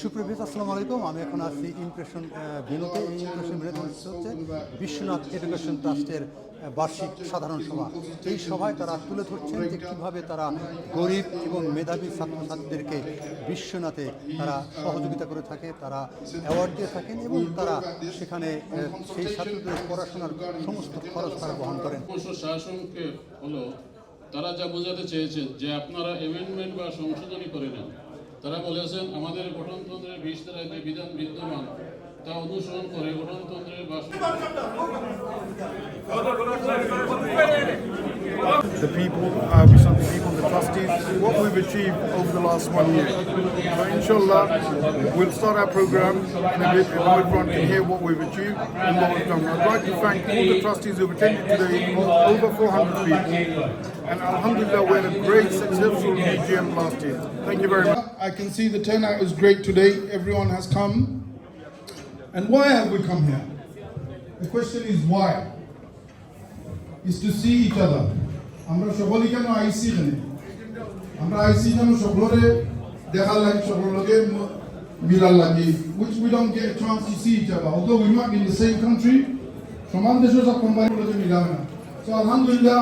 সুপ্রভিত, আসসালামু আলাইকুম। আমি এখন আছি ইমপ্রেশন বিনোতে এই ইমপ্রেশন বিনোতে হচ্ছে বিশ্বনাথ এডুকেশন ট্রাস্টের বার্ষিক সাধারণ সভা। এই সভায় তারা তুলে ধরছেন যে কীভাবে তারা গরিব এবং মেধাবী ছাত্রছাত্রীদেরকে বিশ্বনাথে তারা সহযোগিতা করে থাকে, তারা অ্যাওয়ার্ড দিয়ে থাকেন এবং তারা সেখানে সেই ছাত্রদের পড়াশোনার সমস্ত খরচ তারা বহন করেন। তারা যা বোঝাতে চেয়েছেন যে আপনারা অ্যামেন্ডমেন্ট বা সংশোধনী করে নেন তারা বলেছেন আমাদের গঠনতন্ত্রের বিশ ধারায় যে বিধান বিদ্যমান তা অনুসরণ করে গঠনতন্ত্রের বা the people, uh, we some people, the trustees, what we've achieved over the last one year. So inshallah, we'll start our program in a bit, and everyone can hear what we've achieved and what we've done. I'd like to thank all the trustees who've attended today, over 400 people. And alhamdulillah, we had a great successful AGM last year. Thank you very much. I can see the turnout is great today. Everyone has come. And why have we come here? The question is why? Is to see each other. আমরা সকলেই কেন আইসি এখানে আমরা আইসি কেন সকলরে দেখার লাগে সকলের লগে ম- মিলার লাগে which we don't get a chance to see each other although we might be in the same country সমান দেশের সব কোম্পানির লগে মিলাবে না so alhamdulillah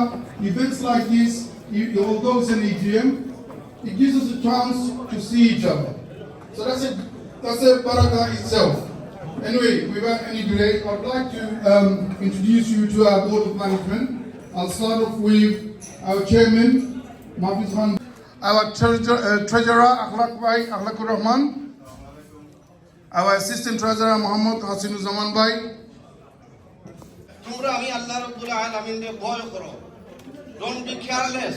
events like this e- although it's an EGM it gives us a chance to see each other so that's a that's a barakah itself Anyway, without any delay, I'd like to um, introduce you to our board of management. I'll start off with our chairman, Mafiz Khan, our treasurer, uh, treasurer Akhlaq Bhai, Akhlaqur Rahman, our assistant treasurer, Muhammad Hasinuzzaman Bhai, তোমরা আমি আল্লাহ রব্বুল আলামিনকে ভয় করো don't be careless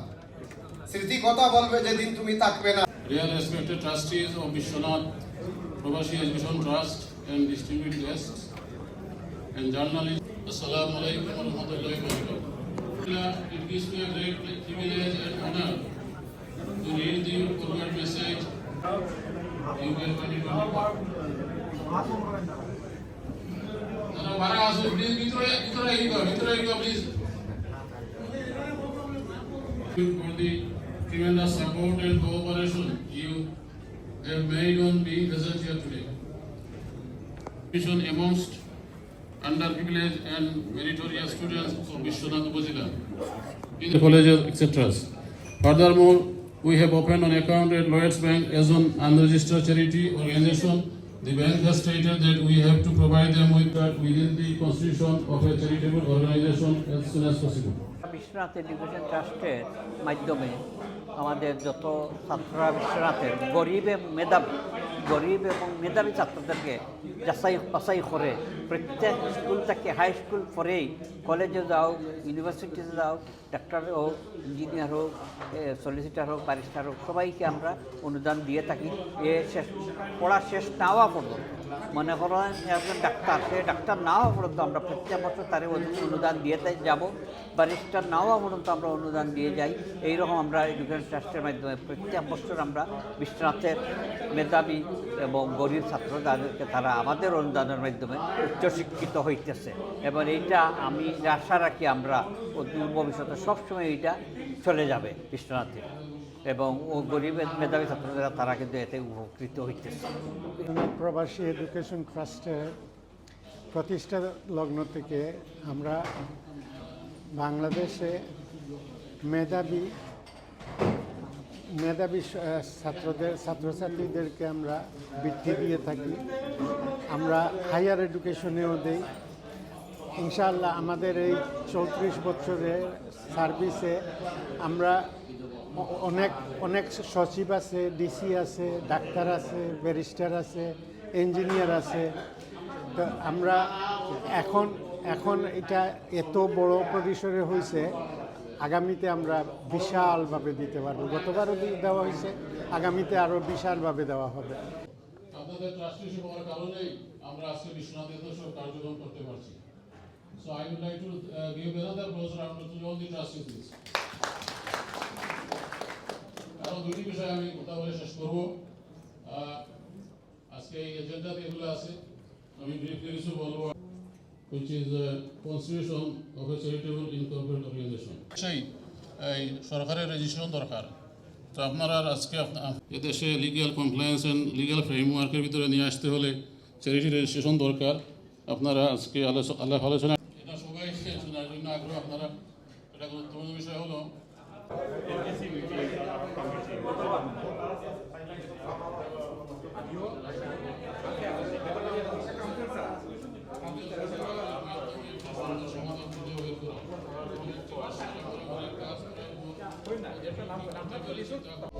স্মৃতি কথা বলবে যেদিন তুমি থাকবে না real respected trustees of Vishwanath Prabhashi Education Trust and distinguished guests and journalists. Assalamu alaikum wa rahmatullahi wa barakatuh. It gives me a great privilege and honor to read the forward message you will 2024. দাদা বারা আসুন please ভিতরে ভিতরে এগিয়ে ভিতরে এগিয়ে please for the tremendous support and cooperation you have made on being present here today. Mission amongst underprivileged and meritorious students of Vishwanath Upazila in the colleges, etc. Furthermore, we have opened an account at Lloyds Bank as an unregistered charity organization. The bank has stated that we have to provide them with that within the constitution of a charitable organization as soon as possible. Biswanath education ট্রাস্টের মাধ্যমে আমাদের যত ছাত্ররা বিশ্বনাথের গরিব এবং মেধাবী, গরিব এবং মেধাবী ছাত্রদেরকে যাচাই বাছাই করে প্রত্যেক স্কুল থেকে হাই স্কুল পরেই কলেজে যাও ইউনিভার্সিটিতে যাও ডাক্তার হোক ইঞ্জিনিয়ার হোক সলিসিটার হোক ব্যারিস্টার হোক, সবাইকে আমরা অনুদান দিয়ে থাকি। এ শেষ, পড়া শেষ না হওয়া পর্যন্ত। মনে করেন একজন ডাক্তার, সে ডাক্তার না হওয়া পর্যন্ত আমরা প্রত্যেক বছর তার অনুদান দিয়ে তাই যাব। ব্যারিস্টার না হওয়া পর্যন্ত আমরা অনুদান দিয়ে যাই। এইরকম আমরা এডুকেশন ট্রাস্টের মাধ্যমে প্রত্যেক বছর আমরা বিশ্বনাথের মেধাবী এবং গরিব ছাত্র তাদেরকে তারা আমাদের অনুদানের মাধ্যমে উচ্চশিক্ষিত হইতেছে। এবং এইটা আমি আশা রাখি আমরা ভবিষ্যতে সবসময় এইটা চলে যাবে বিশ্বনাথে। এবং ও গরিব মেধাবী ছাত্ররা তারা কিন্তু এতে উপকৃত হইতেছে। প্রবাসী এডুকেশন ট্রাস্টের প্রতিষ্ঠা লগ্ন থেকে আমরা বাংলাদেশে মেধাবী মেধাবী ছাত্রদের, ছাত্রছাত্রীদেরকে আমরা বৃত্তি দিয়ে থাকি। আমরা হায়ার এডুকেশনেও দেই। ইনশাআল্লাহ আমাদের এই চৌত্রিশ বছরের সার্ভিসে আমরা অনেক অনেক সচিব আছে ডিসি আছে ডাক্তার আছে ব্যারিস্টার আছে ইঞ্জিনিয়ার আছে। তো আমরা এখন এখন এটা এত বড় পরিসরে হয়েছে আগামীতে আমরা বিশালভাবে দিতে পারব। গতবারও দেওয়া হয়েছে আগামীতে আরও বিশালভাবে দেওয়া হবে। আপনাদের ট্রাস্টিশিপ হওয়ার কারণেই আমরা আজকে বিশ্বনাথ এত সব কার্যক্রম করতে পারছি। So I would like to uh, give another applause round to all the trustees. দুটি বিষয় আমি কথা বলে শেষ করব। আজকে এই এজেন্ডাতে এগুলো আছে। আমি ব্রিফলি কিছু বলব সেই এই সরকারের রেজিস্ট্রেশন দরকার। তো আপনারা আজকে আপনা- এদেশে লিগ্যাল কমপ্লায়েন্স অ্যান্ড লিগ্যাল ফ্রেমওয়ার্কের ভিতরে নিয়ে আসতে হলে চ্যারিটি রেজিস্ট্রেশন দরকার। আপনারা আজকে আলোচনা la, la, la,